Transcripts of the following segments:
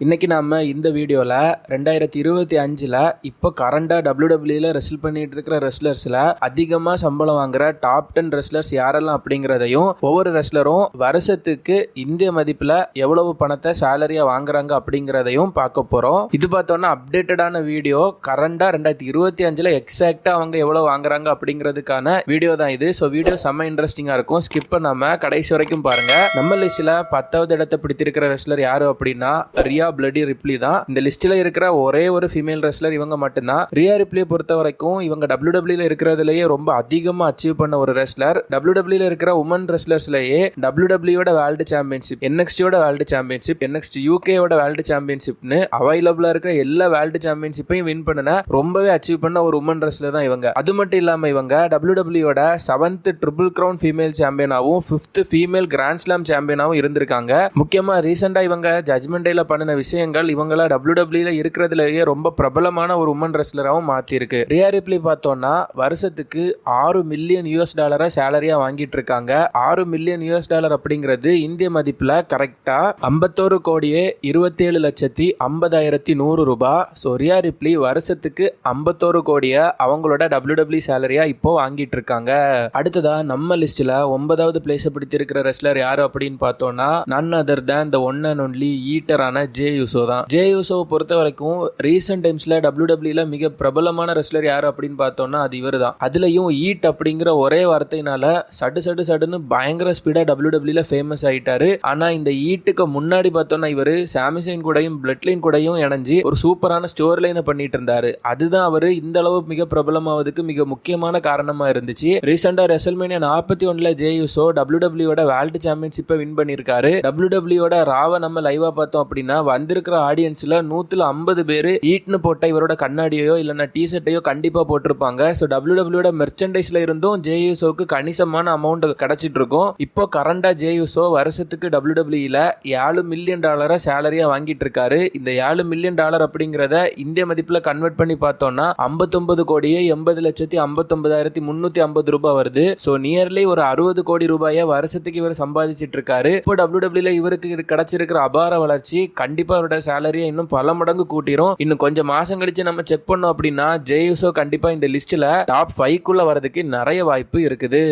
இன்றைக்கி நம்ம இந்த வீடியோவில் ரெண்டாயிரத்தி இருபத்தி அஞ்சில் இப்போ கரண்டாக டபிள்யூடபிள்யூல ரெஸ்ல் பண்ணிட்டு இருக்கிற ரெஸ்லர்ஸில் அதிகமாக சம்பளம் வாங்குற டாப் டென் ரெஸ்லர்ஸ் யாரெல்லாம் அப்படிங்கிறதையும் ஒவ்வொரு ரெஸ்லரும் வருஷத்துக்கு இந்திய மதிப்பில் எவ்வளவு பணத்தை சேலரியாக வாங்குறாங்க அப்படிங்கிறதையும் பார்க்க போகிறோம் இது பார்த்தோன்னா அப்டேட்டடான வீடியோ கரண்டாக ரெண்டாயிரத்தி இருபத்தி அஞ்சில் எக்ஸாக்டாக அவங்க எவ்வளோ வாங்குறாங்க அப்படிங்கிறதுக்கான வீடியோ தான் இது. ஸோ வீடியோ செம்ம இன்ட்ரெஸ்டிங்காக இருக்கும். ஸ்கிப் பண்ணாமல் கடைசி வரைக்கும் பாருங்கள் நம்ம லிஸ்ட்டில் பத்தாவது இடத்தை பிடித்திருக்கிற ரெஸ்லர் யார் அப்படின்னா ரியா பிளடி ரிப்ளி தான். இந்த லிஸ்ட்ல இருக்கிற ஒரே ஒரு ஃபீமேல் ரெஸ்லர் இவங்க மட்டும்தான். ரியா ரிப்ளியை பொறுத்த வரைக்கும் இவங்க டபிள்யூ டபிள்யூல இருக்கிறதுலயே ரொம்ப அதிகமா அச்சீவ் பண்ண ஒரு ரெஸ்லர் டபிள்யூ டபிள்யூல இருக்கிற உமன் ரெஸ்லர்ஸ்லயே டபிள்யூ டபிள்யூட வேர்ல்டு சாம்பியன்ஷிப் என்எக்ஸ்டியோட வேர்ல்டு சாம்பியன்ஷிப் என்எக்ஸ்டி யூகேயோட வேர்ல்டு சாம்பியன்ஷிப்னு அவைலபிளா இருக்கிற எல்லா வேர்ல்டு சாம்பியன்ஷிப்பையும் வின் பண்ணன ரொம்பவே அச்சீவ் பண்ண ஒரு உமன் ரெஸ்லர் தான் இவங்க. அது மட்டும் இல்லாம இவங்க டபிள்யூ டபிள்யூட செவன்த் ட்ரிபிள் கிரவுன் ஃபீமேல் சாம்பியனாகவும் ஃபிஃப்த் ஃபீமேல் கிராண்ட் ஸ்லாம் சாம்பியனாகவும் இருந்திருக்காங்க. முக்கியமா ரீசெண்டா இவங்க ஜட்மெண்ட் டேல பண்ணின விஷயங்கள் இவங்கள டபிள்யூ டபிள்யூல இருக்கிறதுலயே ரொம்ப பிரபலமான ஒரு உமன் ரெஸ்லராகவும் மாத்திருக்கு ரியா ரிப்ளி பார்த்தோம்னா வருஷத்துக்கு ஆறு மில்லியன் யூஎஸ் டாலரை சேலரியா வாங்கிட்டு இருக்காங்க ஆறு மில்லியன் யூஎஸ் டாலர் அப்படிங்கிறது இந்திய மதிப்புல கரெக்டா ஐம்பத்தோரு கோடியே இருபத்தேழு லட்சத்தி ஐம்பதாயிரத்தி நூறு ரூபாய் ஸோ ரியா ரிப்ளி வருஷத்துக்கு ஐம்பத்தோரு கோடியை அவங்களோட டபிள்யூ டபிள்யூ சேலரியா இப்போ வாங்கிட்டு இருக்காங்க அடுத்ததா நம்ம லிஸ்ட்ல ஒன்பதாவது பிளேஸை பிடித்திருக்கிற ரெஸ்லர் யாரு அப்படின்னு பார்த்தோம்னா none other than the one and only ஈட்டரான Jey Uso தான். ஜே யூசோவை பொறுத்த வரைக்கும் ரீசெண்ட் டைம்ஸ்ல டபிள்யூ டபிள்யூல மிக பிரபலமான ரெஸ்லர் யார் அப்படின்னு பார்த்தோம்னா அது இவர் தான். அதுலயும் ஈட் அப்படிங்கிற ஒரே வார்த்தையினால சடு சடு சடுன்னு பயங்கர ஸ்பீடா டபிள்யூ டபிள்யூல ஃபேமஸ் ஆயிட்டாரு. ஆனா இந்த ஈட்டுக்கு முன்னாடி பார்த்தோம்னா இவர் சாமிசைன் கூடயும் பிளட்லைன் கூடையும் கூடயும் இணைஞ்சு ஒரு சூப்பரான ஸ்டோர் லைனை பண்ணிட்டு இருந்தாரு. அதுதான் அவர் இந்த அளவு மிக பிரபலமாவதுக்கு மிக முக்கியமான காரணமா இருந்துச்சு. ரீசெண்டா ரெசல்மேனியா நாற்பத்தி ஒன்றில் ஜே யூசோ டபிள்யூ டபிள்யூட வேர்ல்டு சாம்பியன்ஷிப்பை வின் பண்ணியிருக்காரு. டபிள்யூ டபிள்யூட ராவை நம்ம லைவா பார்த்தோம் அப்படின்னா வந்திருக்கிற ஆடியன்ஸில் நூற்றில் ஐம்பது பேர் ஈட்னு போட்ட இவரோட கண்ணாடியோ இல்லைன்னா டி ஷர்ட்டையோ கண்டிப்பா போட்டிருப்பாங்க. ஸோ டபிள்யூ டபிள்யூட இருந்தும் ஜேயூசோவுக்கு கணிசமான அமௌண்ட் கிடச்சிட்டு இருக்கும். இப்போ கரண்டாக ஜேயூசோ வருஷத்துக்கு டபிள்யூ ஏழு மில்லியன் டாலரை சேலரியாக வாங்கிட்டு இருக்காரு. இந்த ஏழு மில்லியன் டாலர் அப்படிங்கிறத இந்திய மதிப்பில் கன்வெர்ட் பண்ணி பார்த்தோம்னா ஐம்பத்தொன்பது கோடியே எண்பது லட்சத்தி ஐம்பத்தொன்பதாயிரத்தி முன்னூற்றி ஐம்பது ரூபாய் வருது. ஸோ நியர்லி ஒரு அறுபது கோடி ரூபாயை வருஷத்துக்கு இவர் சம்பாதிச்சிட்டு இருக்காரு. இப்போ டபிள்யூ டபிள்யூல இவருக்கு கிடைச்சிருக்கிற அபார வளர்ச்சி கண்டிப்பாக கண்டிப்பாக அவரோட சேலரியை இன்னும் பல மடங்கு கூட்டிரும். இன்னும் கொஞ்சம் மாசம் கழிச்சு நம்ம செக் பண்ணோம் அப்படின்னா ஜேயூசோ கண்டிப்பா இந்த லிஸ்ட்ல டாப் ஃபைவ்க்குள்ள வரதுக்கு நிறைய வாய்ப்பு இருக்குது.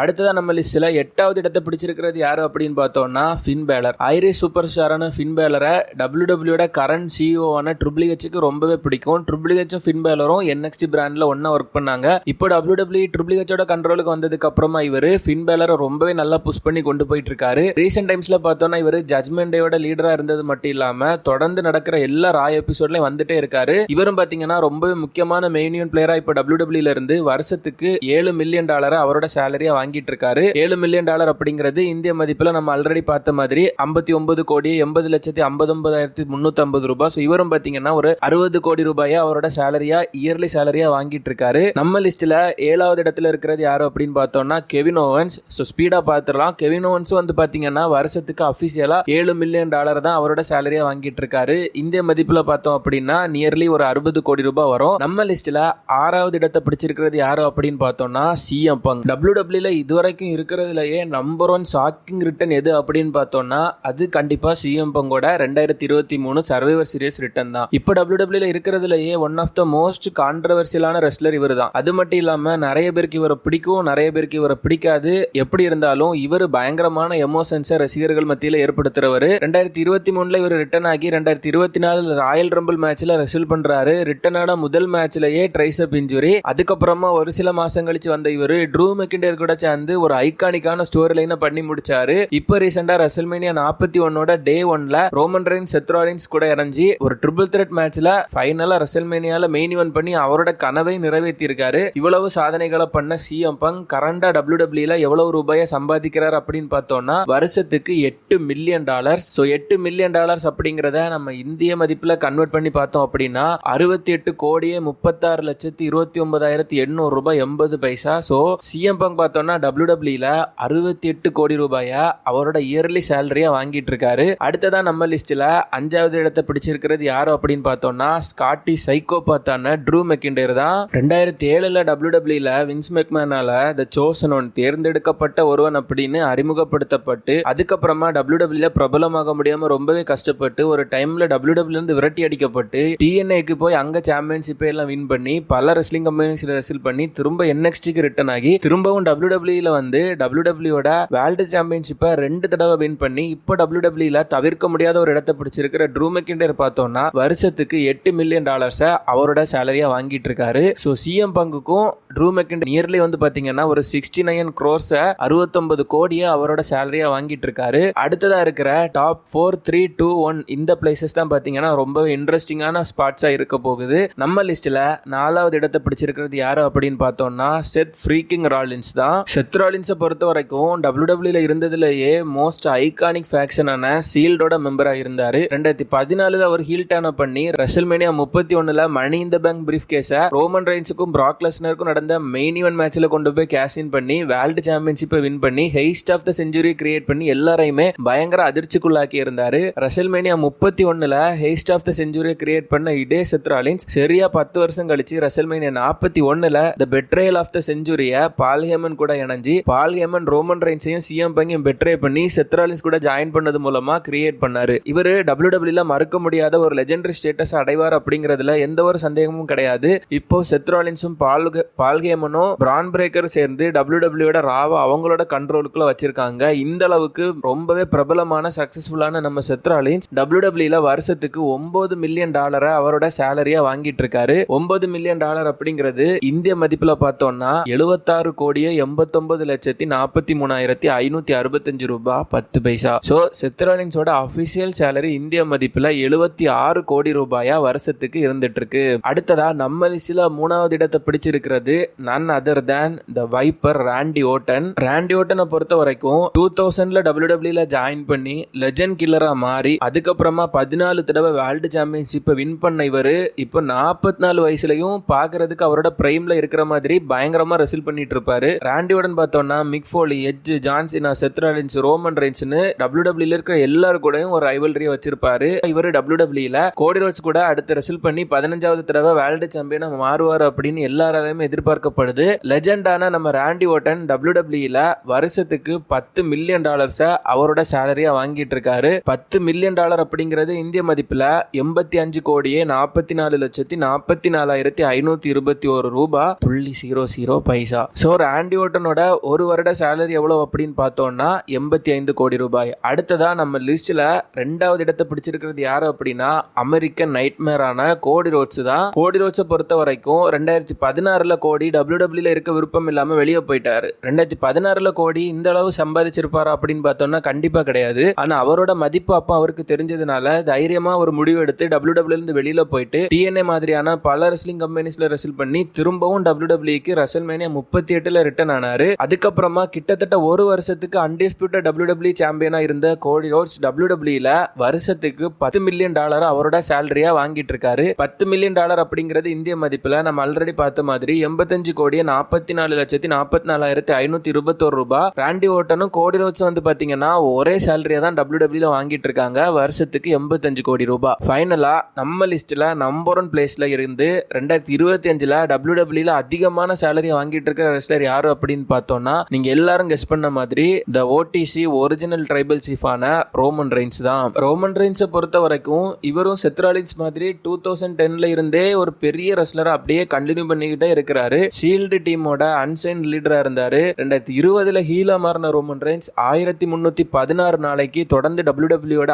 அடுத்ததா நம்ம லிஸ்ட்ல எட்டாவது இடத்தை பிடிச்சிருக்கிறது யாரு அப்படின்னு பார்த்தோம்னா ஃபின் பேலர் ஐரிஷ் சூப்பர் ஸ்டாரான ஃபின் பேலரை டபிள்யூ டபிள்யூட கரண்ட் சிஇஓவான ட்ரிபிள் ஹெச்சுக்கு ரொம்பவே பிடிக்கும். ட்ரிபிள் ஹெச்சும் ஃபின் பேலரும் என்எக்ஸ்டி பிராண்ட்ல ஒன்னா ஒர்க் பண்ணாங்க. இப்போ டபிள்யூ டபிள்யூ ட்ரிபிள் ஹெச்சோட கண்ட்ரோலுக்கு வந்ததுக்கு அப்புறமா இவர் ஃபின் பேலரை ரொம்பவே நல்லா புஷ் பண்ணி கொண்டு போயிட்டு இருக்காரு. ரீசெண்ட் டைம்ஸ்ல பார்த்தோம்னா இவர் ஜட்மெண்ட் டேயோட லீடரா இருந்தது மட்டும் இல்லாம தொடர்ந்து நடக்கிற எல்லா ராய் எபிசோட்லையும் வந்துட்டே இருக்காரு. இவரும் பார்த்தீங்கன்னா ரொம்பவே முக்கியமான மெயினியன் பிளேயராக இப்போ டபிள்யூ இருந்து வருஷத்துக்கு ஏழு மில்லியன் டாலரை அவரோட சேலரியா வாங்கிட்டு இருக்காரு. ஏழு மில்லியன் டாலர் அப்படிங்கிறது இந்திய மதிப்பில் நம்ம ஆல்ரெடி பார்த்த மாதிரி ஐம்பத்தி ஒன்பது கோடி எண்பது லட்சத்தி ஐம்பது ஒன்பதாயிரத்தி முன்னூத்தி ஐம்பது ரூபாய். ஸோ இவரும் பார்த்தீங்கன்னா ஒரு அறுபது கோடி ரூபாயை அவரோட சேலரியா இயர்லி சேலரியா வாங்கிட்டு இருக்காரு. நம்ம லிஸ்ட்ல ஏழாவது இடத்துல இருக்கிறது யாரு அப்படின்னு பார்த்தோம்னா கெவின் ஓவன்ஸ். ஸோ ஸ்பீடா பார்த்துடலாம். கெவின் ஓவன்ஸ் வந்து பார்த்தீங்கன்னா வருஷத்துக்கு அஃபிஷியலாக ஏழு மில்லியன் டாலர் தான் அவரோட சேலரியா வாங்கிட்டு இருக்காரு இந்திய மதிப்புல பார்த்தோம் அப்படின்னா நியர்லி ஒரு அறுபது கோடி ரூபாய் வரும். நம்ம லிஸ்ட்ல ஆறாவது இடத்தை பிடிச்சிருக்கிறது யாரு அப்படின்னு பார்த்தோம்னா சிஎம் பங். டபிள்யூ டபிள்யூல இதுவரைக்கும் இருக்கிறதுலயே நம்பர் ஒன் ஷாக்கிங் ரிட்டன் எது அப்படின்னு பார்த்தோம்னா அது கண்டிப்பா சிஎம் பங்கோட ரெண்டாயிரத்தி இருபத்தி மூணு சர்வைவர் சீரியஸ் ரிட்டன் தான். இப்போ டபிள்யூ டபிள்யூல இருக்கிறதுலயே ஒன் ஆஃப் த மோஸ்ட் கான்ட்ரவர்சியலான ரெஸ்லர் இவர் தான் அது மட்டும் இல்லாம நிறைய பேருக்கு இவரை பிடிக்கும் நிறைய பேருக்கு இவரை பிடிக்காது. எப்படி இருந்தாலும் இவர் பயங்கரமான எமோஷன்ஸை ரசிகர்கள் மத்தியில் ஏற்படுத்துறவர். ரெண்டாயிரத்தி இருபத்தி மூணுல இவர் ரிட்டர்ன் ஆகி ரெண்டாயிரத்தி இருபத்தி நாலு ராயல் ரம்பிள் மேட்ச்ல ரெசல் பண்றாரு. ரிட்டனான முதல் மேட்ச்லயே ட்ரைசப் இன்ஜுரி அதுக்கப்புறமா ஒரு சில மாசம் கழிச்சு வந்த இவர் ட்ரூ மெக்கிண்டர் கூட சேர்ந்து ஒரு ஐகானிக்கான ஸ்டோரி லைனை பண்ணி முடிச்சாரு. இப்போ ரீசெண்டா ரெசல்மேனியா நாற்பத்தி ஒன்னோட டே ஒன்ல ரோமன் ரெயின் செத்ராலின்ஸ் கூட இறஞ்சி ஒரு ட்ரிபிள் த்ரெட் மேட்ச்ல ஃபைனலா ரெசல்மேனியால மெயின் ஒன் பண்ணி அவரோட கனவை நிறைவேற்றி இருக்காரு இவ்வளவு சாதனைகளை பண்ண சிஎம் பங் கரண்டா டபிள்யூ டபிள்யூல எவ்வளவு ரூபாயை சம்பாதிக்கிறார் அப்படின்னு பார்த்தோம்னா வருஷத்துக்கு எட்டு மில்லியன் டாலர்ஸ் ஸோ எட்டு மில்லியன் டாலர்ஸ் அப்படிங்கிறத நம்ம இந்திய மதிப்பில் கன்வெர்ட் பண்ணி பார்த்தோம் அப்படின்னா அறுபத்தி எட்டு கோடியே முப்பத்தாறு லட்சத்தி இருபத்தி ஒன்பதாயிரத்தி எண்ணூறு ரூபாய் எண்பது பைசா. ஸோ சிஎம் பங்க் பார்த்தோம்னா டபிள்யூ டபிள்யூல அறுபத்தி எட்டு கோடி ரூபாயா அவரோட இயர்லி சேலரியா வாங்கிட்டு இருக்காரு. அடுத்ததா நம்ம லிஸ்ட்ல அஞ்சாவது இடத்தை பிடிச்சிருக்கிறது யாரு அப்படின்னு பார்த்தோம்னா ஸ்காட்டி சைக்கோபாத்தான ட்ரூ மெக்கிண்டர் தான். ரெண்டாயிரத்தி ஏழுல டபிள்யூ டபிள்யூல வின்ஸ் மெக்மேனால த சோசன் ஒன் தேர்ந்தெடுக்கப்பட்ட ஒருவன் அப்படின்னு அறிமுகப்படுத்தப்பட்டு அதுக்கப்புறமா டபிள்யூ டபிள்யூல பிரபலமாக முடியாம ரொம்பவே கஷ்டப்பட்டு அடிக்கப்பட்டு ஒரு டைம்ல டபிள்யூ இருந்து விரட்டி அடிக்கப்பட்டு டிஎன்ஏக்கு போய் அங்க சாம்பியன்ஷிப்பை எல்லாம் வின் பண்ணி பல ரெஸ்லிங் கம்பெனிஸ் ரெசில் பண்ணி திரும்ப என்எக்ஸ்டிக்கு ரிட்டர்ன் ஆகி திரும்பவும் டபிள்யூ டபிள்யூல வந்து டபிள்யூ டபிள்யூட வேர்ல்டு சாம்பியன்ஷிப்பை ரெண்டு தடவை வின் பண்ணி இப்போ டபிள்யூ டபிள்யூல தவிர்க்க முடியாத ஒரு இடத்தை பிடிச்சிருக்கிற ட்ரூ மெக்கிண்டர் பார்த்தோம்னா வருஷத்துக்கு எட்டு மில்லியன் டாலர்ஸை அவரோட சேலரியா வாங்கிட்டு இருக்காரு. ஸோ சிஎம் பங்குக்கும் ட்ரூ மெக்கிண்டர் நியர்லி வந்து பாத்தீங்கன்னா ஒரு சிக்ஸ்டி நைன் க்ரோர்ஸை அறுபத்தொன்பது கோடியை அவரோட சேலரியா வாங்கிட்டு இருக்காரு. அடுத்ததா இருக்கிற top four three two one இந்த பிளேசஸ் தான் பாத்தீங்கன்னா ரொம்பவே இன்ட்ரெஸ்டிங்கான ஸ்பாட்ஸாக இருக்க போகுது. நம்ம லிஸ்ட்ல நாலாவது இடத்தை பிடிச்சிருக்கிறது யார் அப்படின்னு பார்த்தோம்னா செத் ஃப்ரீக்கிங் ராலின்ஸ் தான். செத் ராலின்ஸை பொறுத்த வரைக்கும் டபிள்யூ டபிள்யூல இருந்ததுலேயே மோஸ்ட் ஐகானிக் ஃபேக்ஷனான சீல்டோட மெம்பராக இருந்தார். ரெண்டாயிரத்தி பதினாலில் அவர் ஹீல் டேர்ன் பண்ணி ரெசல்மேனியா முப்பத்தி ஒன்றில் மணி இந்த பேங்க் பிரீஃப் கேஸை ரோமன் ரைன்ஸுக்கும் பிராக் லெஸ்னருக்கும் நடந்த மெயின் ஈவன் மேட்ச்சில் கொண்டு போய் கேஷின் பண்ணி வேர்ல்டு சாம்பியன்ஷிப்பை வின் பண்ணி heist of the century create பண்ணி எல்லாரையுமே பயங்கர அதிர்ச்சிக்குள்ளாக்கி இருந்தார். ரெசல்மேனியா முப்பத்தி ஒன்றில் ஹெய்ஸ்ட் ஆஃப் த செஞ்சுரியை கிரியேட் பண்ண இதே செத்ராலின்ஸ் சரியா பத்து வருஷம் கழிச்சு ரெசல்மேனியா நாற்பத்தி ஒன்றில் த பெட்ரேல் ஆஃப் த செஞ்சுரிய பால்ஹேமன் கூட இணைஞ்சு பால்ஹேமன் ரோமன் ரைன்ஸையும் சிஎம் பங்கையும் பெட்ரே பண்ணி செத்ராலின்ஸ் கூட ஜாயின் பண்ணது மூலமா கிரியேட் பண்ணாரு. இவர் டபிள்யூ டபிள்யூல மறுக்க முடியாத ஒரு லெஜெண்டரி ஸ்டேட்டஸ் அடைவார் அப்படிங்கறதுல எந்த ஒரு சந்தேகமும் கிடையாது. இப்போ செத்ராலின்ஸும் பால் பால்ஹேமனும் பிரான் பிரேக்கர் சேர்ந்து டபிள்யூ டபிள்யூட ராவா அவங்களோட கண்ட்ரோலுக்குள்ள வச்சிருக்காங்க. இந்த அளவுக்கு ரொம்பவே பிரபலமான சக்சஸ்ஃபுல்லான நம்ம செத்ராலின்ஸ் டபிள்யூ டபிள்யூல வருஷத்துக்கு ஒன்பது மில்லியன் டாலரை அவரோட சேலரியா வாங்கிட்டு இருக்காரு ஒன்பது மில்லியன் டாலர் அப்படிங்கிறது இந்திய மதிப்புல பார்த்தோம்னா எழுபத்தாறு கோடியே எண்பத்தொன்பது லட்சத்தி நாற்பத்தி மூணாயிரத்தி ஐநூத்தி அறுபத்தஞ்சு ரூபாய் பத்து பைசா. ஸோ செத்ராலின்ஸோட அபிஷியல் சேலரி இந்திய மதிப்புல எழுபத்தி ஆறு கோடி ரூபாயா வருஷத்துக்கு இருந்துட்டு இருக்கு அடுத்ததா நம்ம லிஸ்ட்ல மூணாவது இடத்தை பிடிச்சிருக்கிறது none other than the viper Randy Orton Randy ஓட்டனை பொறுத்த வரைக்கும் டூ தௌசண்ட்ல டபிள்யூ டபிள்யூல ஜாயின் பண்ணி லெஜண்ட் கில்லரா மாறி அதுக்கப்புறமா பதினாலு தடவை வேர்ல்டு சாம்பியன்ஷிப்பை வின் பண்ண இவர். இப்போ நாற்பத்தி நாலு வயசுலையும் பார்க்கறதுக்கு அவரோட பிரைமில் இருக்கிற மாதிரி பயங்கரமாக ரெசில் பண்ணிட்டு இருப்பாரு. ராண்டி ஓடன் பார்த்தோம்னா Mick Foley Edge John Cena Seth Rollins Roman ரெயின்ஸ்னு W டபிள்யூல இருக்கிற எல்லாரு கூடயும் ஒரு ஐவல்ரியை வச்சிருப்பாரு. இவர் டபிள்யூ டபிள்யூல கோடி ரோட்ஸ் கூட அடுத்து ரெசில் பண்ணி பதினஞ்சாவது தடவை வேர்ல்டு சாம்பியனா மாறுவார் அப்படின்னு எல்லாராலையுமே எதிர்பார்க்கப்படுது. லெஜெண்டான நம்ம ராண்டி ஓட்டன் டபிள்யூ டபிள்யூல வருஷத்துக்கு பத்து மில்லியன் டாலர்ஸை அவரோட சேலரியா வாங்கிட்டு இருக்காரு. பத்து மில்லியன் டாலர் அப்படிங்கிறது இந்திய மதிப்பில் எண்பத்தி அஞ்சு கோடியே நாற்பத்தி நாலு லட்சத்தி நாற்பத்தி நாலாயிரத்தி ஐநூத்தி இருபத்தி ஒரு ரூபாய் புள்ளி ஜீரோ ஜீரோ பைசா ஸோ ஆண்டி ஓட்டனோட ஒரு வருட சேலரி எவ்வளோ அப்படின்னு பார்த்தோம்னா எண்பத்தி ஐந்து கோடி ரூபாய். அடுத்ததா நம்ம லிஸ்ட்டில் ரெண்டாவது இடத்தை பிடிச்சிருக்கிறது யார் அப்படின்னா அமெரிக்கன் நைட்மேரான கோடி ரோட்ஸ் தான். கோடி ரோட்ஸை பொறுத்த வரைக்கும் ரெண்டாயிரத்தி பதினாறில் கோடி டபிள்யூ டபிள்யூல இருக்க விருப்பம் இல்லாமல் வெளியே போயிட்டார். ரெண்டாயிரத்தி பதினாறில் கோடி இந்த அளவு சம்பாதிச்சிருப்பாரா அப்படின்னு பார்த்தோம்னா கண்டிப்பாக கிடையாது. ஆனால் அவரோட மதிப்பு அப்போ அவருக்கு தெரிஞ்ச தெரிஞ்சதுனால தைரியமா ஒரு முடிவு எடுத்து டபிள்யூ டபிள்யூ இருந்து வெளியில போயிட்டு டிஎன்ஏ மாதிரியான பல ரெஸ்லிங் கம்பெனிஸ்ல ரெசில் பண்ணி திரும்பவும் டபிள்யூ டபிள்யூக்கு ரசல் மேனியா முப்பத்தி எட்டுல ரிட்டர்ன் ஆனாரு. அதுக்கப்புறமா கிட்டத்தட்ட ஒரு வருஷத்துக்கு அன்டிஸ்பியூட்டட் டபிள்யூ டபிள்யூ சாம்பியனா இருந்த கோடி ரோட்ஸ் டபிள்யூ டபிள்யூல வருஷத்துக்கு பத்து மில்லியன் டாலர் அவரோட சேலரியா வாங்கிட்டு இருக்காரு. பத்து மில்லியன் டாலர் அப்படிங்கிறது இந்திய மதிப்புல நம்ம ஆல்ரெடி பார்த்த மாதிரி எண்பத்தஞ்சு கோடியே நாற்பத்தி நாலு லட்சத்தி நாற்பத்தி நாலாயிரத்தி ஐநூத்தி இருபத்தோரு ரூபாய். ராண்டி ஓட்டனும் கோடி ரோட்ஸ் வந்து பாத்தீங்கன்னா ஒரே சேலரியா தான் டபிள்யூ டபிள்யூல வாங்கிட்டு இருக்காங்க. வருஷத்துக்கு எண்பத்தஞ்சு கோடி ரூபாய் ஃபைனலாக நம்ம லிஸ்ட்டில் நம்பர் ஒன் பிளேஸில் இருந்து ரெண்டாயிரத்தி இருபத்தி அஞ்சில் டபிள்யூ டபிள்யூல அதிகமான சேலரி வாங்கிட்டு இருக்கிற ரெஸ்லர் யார் அப்படின்னு பார்த்தோம்னா நீங்கள் எல்லாரும் கெஸ் பண்ண மாதிரி த ஓடிசி ஒரிஜினல் ட்ரைபல் சீஃபான ரோமன் ரெயின்ஸ் தான். ரோமன் ரெயின்ஸை பொறுத்த வரைக்கும் இவரும் செத்ராலின்ஸ் மாதிரி டூ தௌசண்ட் டென்ல இருந்தே ஒரு பெரிய ரெஸ்லரை அப்படியே கண்டினியூ பண்ணிக்கிட்டே இருக்கிறாரு. ஷீல்டு டீமோட அன்சைன் லீடராக இருந்தார். ரெண்டாயிரத்தி இருபதில் ஹீலா மாறின ரோமன் ரெயின்ஸ் ஆயிரத்தி முந்நூற்றி பதினாறு நாளைக்கு தொடர்ந்து டபிள்யூ டபிள்யூட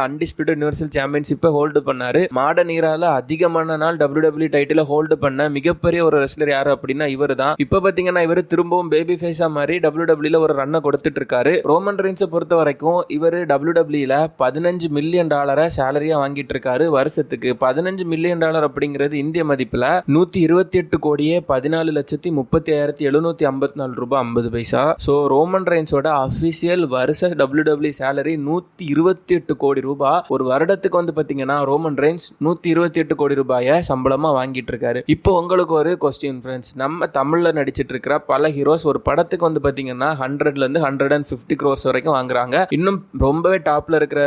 அன்டிஸ்பியூட்டட் யூனிவர்சல் சாம்பியன்ஷிப்பை ஹோல்டு பண்ணாரு. மாடர்ன் ஈரால அதிகமான நாள் டபிள்யூ டபிள்யூ டைட்டில ஹோல்டு பண்ண மிகப்பெரிய ஒரு ரெஸ்லர் யாரு அப்படின்னா இவர் தான் இப்போ பார்த்தீங்கன்னா இவர் திரும்பவும் பேபி ஃபேஸா மாதிரி டபிள்யூ டபிள்யூல ஒரு ரன்னை கொடுத்துட்டு இருக்காரு ரோமன் ரெயின்ஸை பொறுத்த வரைக்கும் இவர் டபிள்யூ டபிள்யூல பதினஞ்சு மில்லியன் டாலரை சேலரியா வாங்கிட்டு இருக்காரு வருஷத்துக்கு. பதினஞ்சு மில்லியன் டாலர் அப்படிங்கிறது இந்திய மதிப்புல நூத்தி இருபத்தி எட்டு கோடியே பதினாலு லட்சத்தி முப்பத்தி ஆயிரத்தி எழுநூத்தி ஐம்பத்தி நாலு ரூபாய் ஐம்பது பைசா. ஸோ ரோமன் ரெயின்ஸோட அஃபிஷியல் வருஷ டபிள்யூ டபிள்யூ சேலரி நூத்தி இருபத்தி எட்டு கோடி ரூபாய். ஒரு வருடத்துக்கு வந்து பாத்தீங்கன்னா ரோமன் ரெயின்ஸ் நூத்தி இருபத்தி எட்டு கோடி ரூபாயை சம்பளமா வாங்கிட்டு இருக்காரு. இப்போ உங்களுக்கு ஒரு கொஸ்டின் ஃப்ரெண்ட்ஸ் நம்ம தமிழ்ல நடிச்சிட்டு இருக்கிற பல ஹீரோஸ் ஒரு படத்துக்கு வந்து பாத்தீங்கன்னா ஹண்ட்ரட்லேருந்து ஹண்ட்ரட் அண்ட் ஃபிஃப்டி க்ரோஸ் வரைக்கும் வாங்குறாங்க. இன்னும் ரொம்பவே டாப்ல இருக்கிற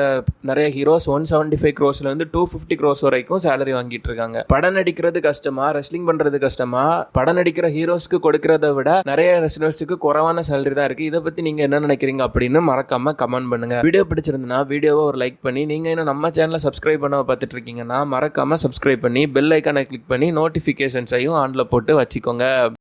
நிறைய ஹீரோஸ் ஒன் செவன்டி ஃபைவ் க்ரோஸ்லேருந்து டூ ஃபிஃப்டி க்ரோஸ் வரைக்கும் சேலரி வாங்கிட்டு இருக்காங்க. படம் நடிக்கிறது கஷ்டமா ரெஸ்லிங் பண்றது கஷ்டமா படம் நடிக்கிற ஹீரோஸ்க்கு கொடுக்கறத விட நிறைய ரெஸ்லர்ஸுக்கு குறைவான சேலரி தான் இருக்குது இதை பத்தி நீங்க என்ன நினைக்கிறீங்க அப்படின்னு மறக்காம கமெண்ட் பண்ணுங்க. வீடியோ பிடிச்சிருந்தனா வீடியோவை ஒரு லைக் பண்ணி நீங்க என்ன இன்னும் நம்ம சேனலை சப்ஸ்கிரைப் பண்ண பார்த்துட்டு இருக்கீங்கன்னா மறக்காமல் சப்ஸ்கிரைப் பண்ணி பெல் ஐக்கானை கிளிக் பண்ணி நோட்டிஃபிகேஷன்ஸையும் ஆனில் போட்டு வச்சுக்கோங்க.